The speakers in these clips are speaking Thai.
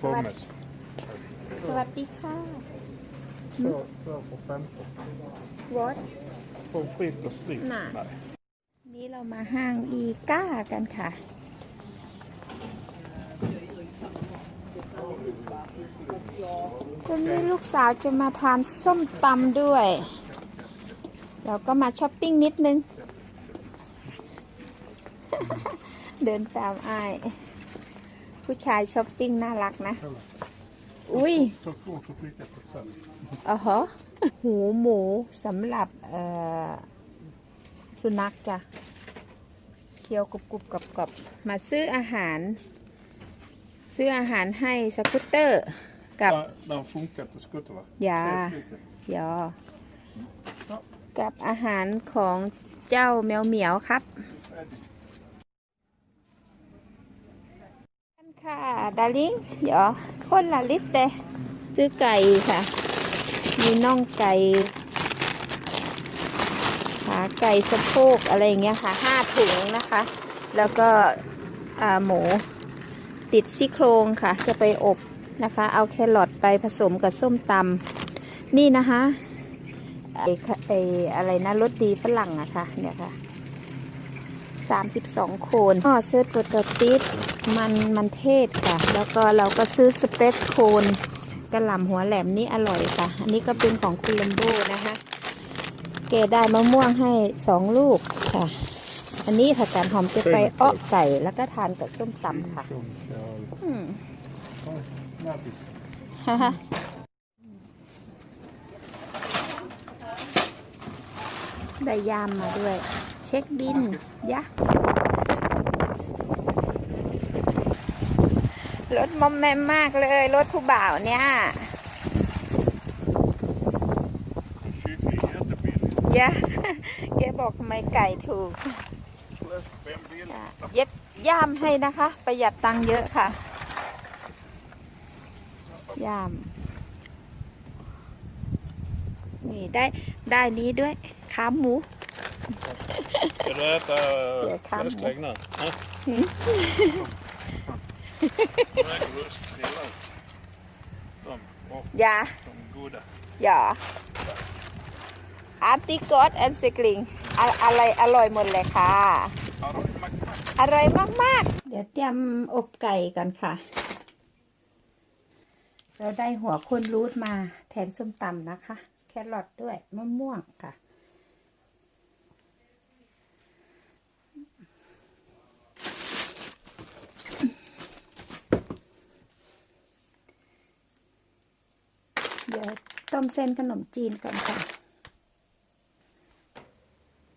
Pommes. สวัสดีค่ะ Två, två för 15. วอต Pommes frites och stryk. Nej. Nej. นี่เรามาห้างอีก้ากันค่ะ วันนี้ลูกสาวจะมาทานส้มตำด้วย เราก็มาช้อปปิ้งนิดนึง เดินตามอ้าย ผู้ชายช้อปปิ้งน่ารักนะ อุ้ย Ta två så skicka till sen. อ๋อฮะหูหมูสำหรับเอ่อสุนัขจ้ะเคี้ยวกรุบกรุบกรอบกรอบมาซื้ออาหาร ซื้ออาหารให้สกูตเตอร์กับ Den, den funkar till skutter va? ยา Tre stycken. ยอกับอาหารของเจ้าแมวเหมียวครับ ค่ะดาริงเดี๋ยวคนละลิตรเตซื้อไก่ค่ะ มีน่องไก่ขาไก่สะโพกอะไรอย่างเงี้ยค่ะห้าถุงนะคะ แล้วก็หมูติดซี่โครงค่ะ จะไปอบนะคะ เอาแครอทไปผสมกับส้มตำนี่นะคะไอ้ไอ้อะไรนะรสดีฝรั่งอะค่ะเนี่ยค่ะสามสิบสองโคนอ๋อเชิดตัวตัวติด มันมันเทศค่ะ แล้วก็เราก็ซื้อสเปรดโคนกระหล่ำหัวแหลมนี่อร่อยค่ะ อันนี้ก็เป็นของคุณลัมโบนะคะ เกได้มะม่วงให้สองลูกค่ะ อันนี้ผักกาดหอมจะไปอ้อไก่แล้วก็ทานกับส้มตำค่ะอืมฮ่าฮ่าได้ยามมาด้วย เช็คบินยะ ถมอมแมมมากเลย รถผู้บ่าวเนี่ย Kyckling är jättebilligt. ยะแกบอกทำไมไก่ถูก Fläsk fem billigt. อะเย็บย่ามให้นะคะ ประหยัดตังค์เยอะค่ะ ย่าม นี่ได้ได้นี้ด้วยขาหมู Ska du äta Jag kan. fläsklägg nu? Ja. Mm. Nej, röstskivor. De, åh, ยา de är goda. หยออาร์ติกอสแอนด์สกลิงอะไรอร่อยหมดเลยค่ะ อร่อยมากๆ เดี๋ยวเตรียมอบไก่ก่อนค่ะ เราได้หัวคนรูทมาแทนส้มตำนะคะ แครอทด้วยมะม่วงค่ะ ดี๋ยวต้มเส้นขนมจีนก่อนค่ะ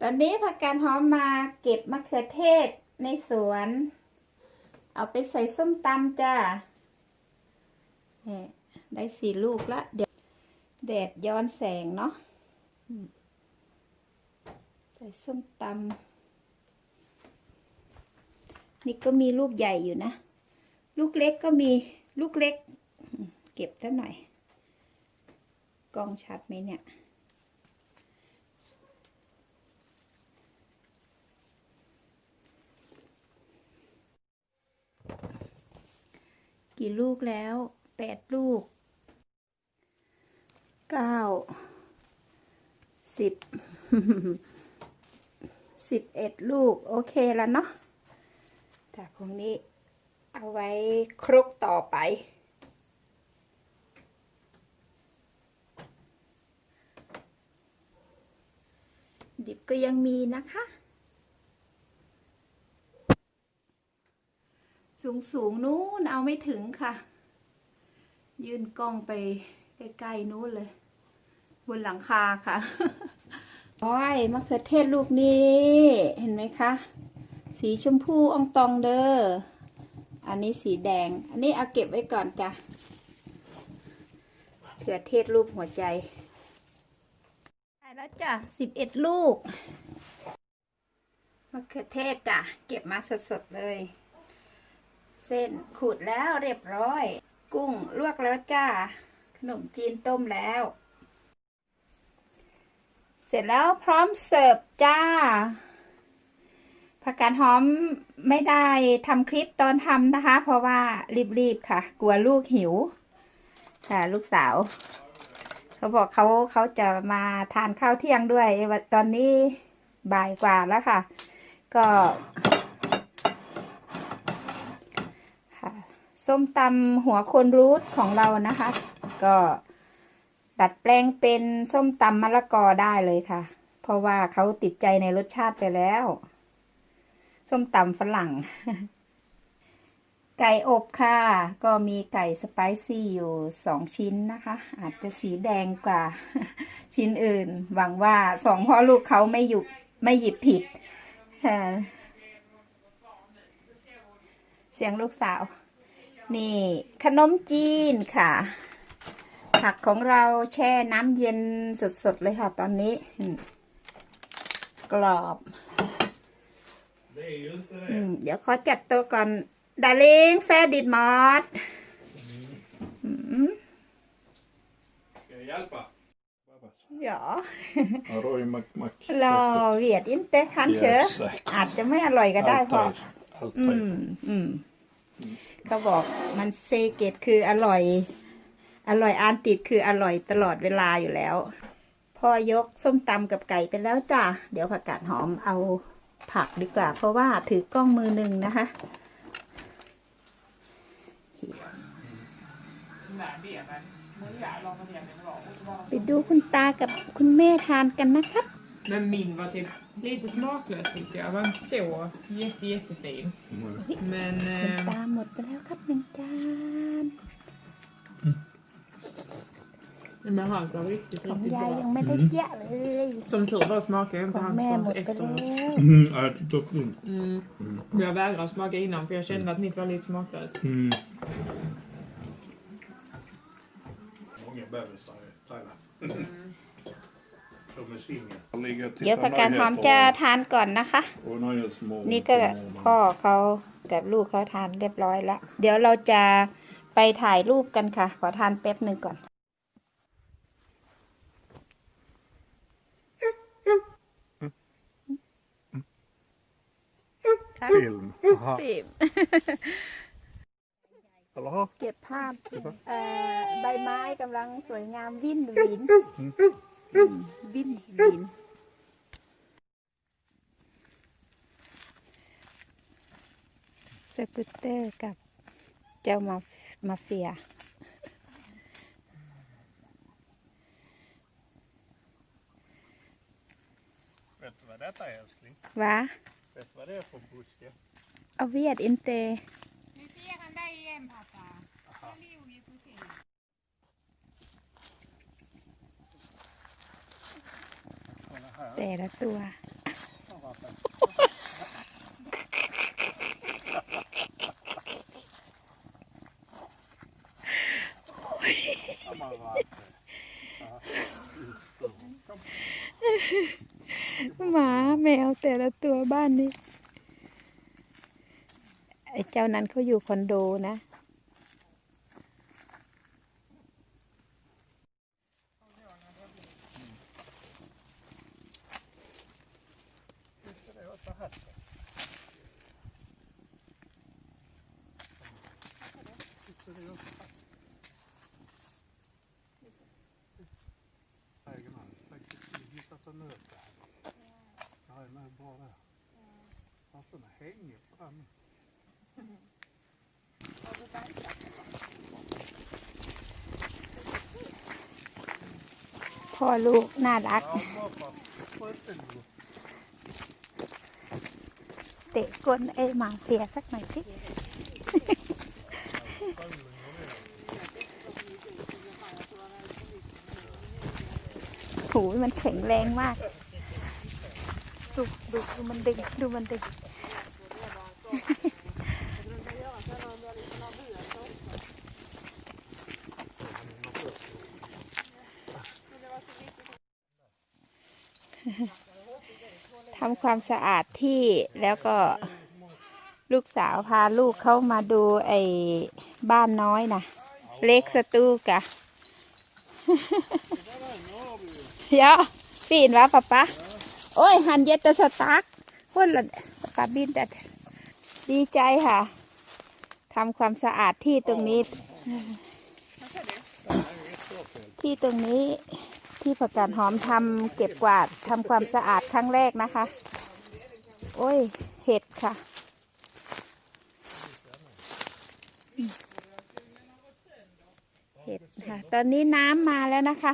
ตอนนี้ผักกาดหอมมาเก็บมะเขือเทศในสวน เอาไปใส่ส้มตำจ้าเนี่ยได้สี่ลูกละเดี๋ยวแดดย้อนแสงเนาะใส่ส้มตำนี่ก็มีลูกใหญ่อยู่นะ ลูกเล็กก็มีลูกเล็ก เก็บซะหน่อย กล้องชัดไหมเนี่ย กี่ลูกแล้วแปดลูกเก้าสิบสิบเอ็ดลูก โอเคแล้วเนาะแต่พวกนี้เอาไว้ครุกต่อไป ก็ยังมีนะคะ สูงสูงๆนู้นเอาไม่ถึงค่ะ ยื่นกล้องไปใกล้ๆนู้นเลย บนหลังคาค่ะโอ้ยมะเขือเทศลูกนี้ เห็นไหมคะ สีชมพูอองตองเด้ออันนี้สีแดง อันนี้เอาเก็บไว้ก่อนจ้ะเขือเทศรูปหัวใจ แล้วจ้ะสิบเอ็ดลูกมะเขือเทศจ้ะ เก็บมาสดๆเลย เส้นขูดแล้วเรียบร้อย กุ้งลวกแล้วจ้า ขนมจีนต้มแล้ว เสร็จแล้วพร้อมเสิร์ฟจ้าพผักกาดหอมไม่ได้ทำคลิปตอนทำนะคะ เพราะว่ารีบๆค่ะ กลัวลูกหิว ค่ะ ลูกสาว เขาบอกเขาเขาจะมาทานข้าวเที่ยงด้วยว่าตอนนี้บ่ายกว่าแล้วค่ะ ก็ค่ะส้มตำหัวโคนรูทของเรานะคะ ก็ดัดแปลงเป็นส้มตำมะละกอได้เลยค่ะ เพราะว่าเขาติดใจในรสชาติไปแล้ว ส้มตำฝรั่ง ไก่อบค่ะ ก็มีไก่สไปซี่อยู่สองชิ้นนะคะ อาจจะสีแดงกว่าชิ้นอื่น หวังว่าสองพ่อลูกเขาไม่หยุบไม่หยิบผิดค่ะเสียงลูกสาว นี่ ขนมจีนค่ะ ผักของเราแช่น้ำเย็นสดๆเลยค่ะตอนนี้อืมกรอบ Det är ju inte อื det. มเดี๋ยวขอจัดโต๊ะก่อน ดาริงแฟดิดมอสอืม Ska jag hjälpa? Babas. เดี๋ยว Roy McMack. รอเวียดอินเตอร์คันเชอ Yes, säkert. อาจจะไม่อร่อยก็ได้พอ Allt อื här. มอืมเขาบอกมันเซเกตคืออร่อย อร่อยอานติดคืออร่อยตลอดเวลาอยู่แล้ว พอยกส้มตำกับไก่ไปแล้วจ้ะ เดี๋ยวผักกาดหอมเอาผักดีกว่า เพราะว่าถือกล้องมือหนึ่งนะคะ ไปดูคุณตากับคุณแม่ทานกันนะครับ Men min var typ lite smaklös tyckte jag. Den var inte så jätte, jättefin. Men คุณ eh, ตาหมดไปแล้วครับหนึ่งจาน men han var riktigt, ของ riktigt ยายยั bra. งไม่ได้แยะเลย Som tur var smakade ข inte อง hans แม่หม förrän ดไปแล้ efteråt. ว Mm, jag ätit upp din. Mm. Jag vägrade smaka innan för jag kände att mitt var lite smaklöst. Mm. Många bebisar i Thailand. Som är singel. Jag ligger och เดี๋ยว tittar ผักกาดหอม ner จะ på ทานก่อนนะคะ och nöjer små. นี่ก็พ่อเขากับลูกเขาทานเรียบร้อยแล้ว เดี๋ยวเราจะไปถ่ายรูปกันค่ะ ขอทานแป๊บหนึ่งก่อน Film. Aha. สิบ Hallå? เก็บภาพเอ่อใบไม้กำลังสวยงามวิ่นวินอืมวิ่นวิน สกูตเตอร์กับเจ้ามามาเฟีย Vet du vad detta är älskling? วะ Vet du vad det är för buske? เอาเวียดอินเต Vi ser han där igen pappa. Jag lever ju precis. แต่ละตัว หมาแมวแต่ละตัวบ้านนี้ ไอ้เจ้านั้นเขาอยู่คอนโดนะ hittat en nöt där. Ja, den är bra där. Alltså den hänger fram. พ่อลูก น่ารัก เตะก้นไอ้หมาเสียสักหน่อยสิหูยมันแข็งแรงมาก ดูดูดูมันดึง ดูมันดึง ความสะอาดที่แล้วก็ลูกสาวพาลูกเข้ามาดูไอ้บ้านน้อยนะเล็กสตูกะ ja fin va pappa oj han jättestark พ่นละปลาบินแต่ดีใจค่ะทำความสะอาดที่ตรงนี้ ที่ตรงนี้ที่ผักกาดหอมทำเก็บกวาดทำความสะอาดครั้งแรกนะคะ โอ้ย เห็ดค่ะ เห็ดค่ะ ตอนนี้น้ำมาแล้วนะคะ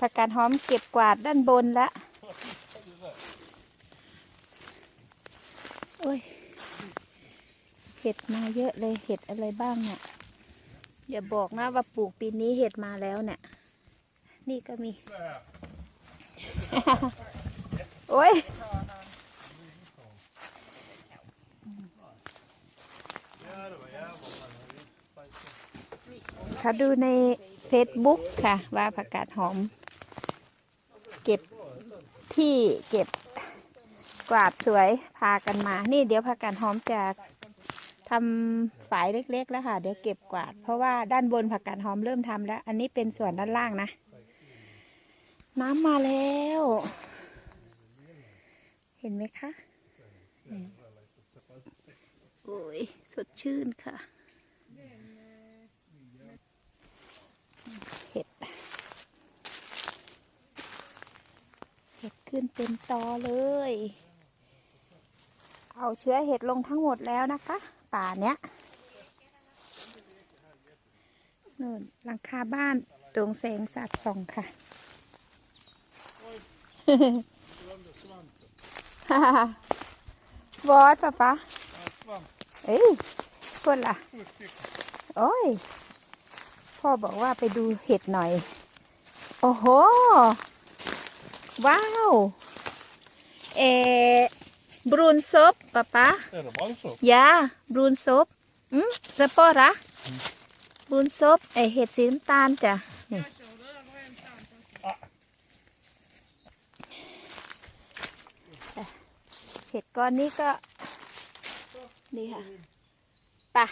ผักกาดหอมเก็บกวาดด้านบนแล้วโอ้ย เห็ดมาเยอะเลย เห็ดอะไรบ้างเนี่ยอย่าบอกนะว่าปลูกปีนี้เห็ดมาแล้วเนี่ย นี่ก็มี โอ้ย เขาดูใน Facebook ค่ะ ว่าผักกาดหอม เก็บที่เก็บกวาดสวยพากันมา นี่เดี๋ยวผักกาดหอมจะทำฝายเล็กๆแล้วค่ะ เดี๋ยวเก็บกวาด เพราะว่าด้านบนผักกาดหอมเริ่มทำแล้ว อันนี้เป็นส่วนด้านล่างนะ น้ำมาแล้ว เห็นไหมคะโอ้ยสดชื่นค่ะ เห็ด เห็ด ขึ้นเต็มตอเลย เอาเชื้อเห็ดลงทั้งหมดแล้วนะคะ ป่าเนี้ยนู่นหลังคาบ้านตรงแสงสัดส่องค่ะ บอสปะปะเอ้ยคนละโอ้ย พ่อบอกว่าไปดูเห็ดหน่อย โอ้โห ว้าวเอบรูนซบปะปะ Är det balsam? ยาบรูนซบอืมสปอระบรูนซบไอเห็ดสีน้ำตาลจ้ะนี่เห็ดก้อนนี้ก็ นี่ค่ะไป่ะ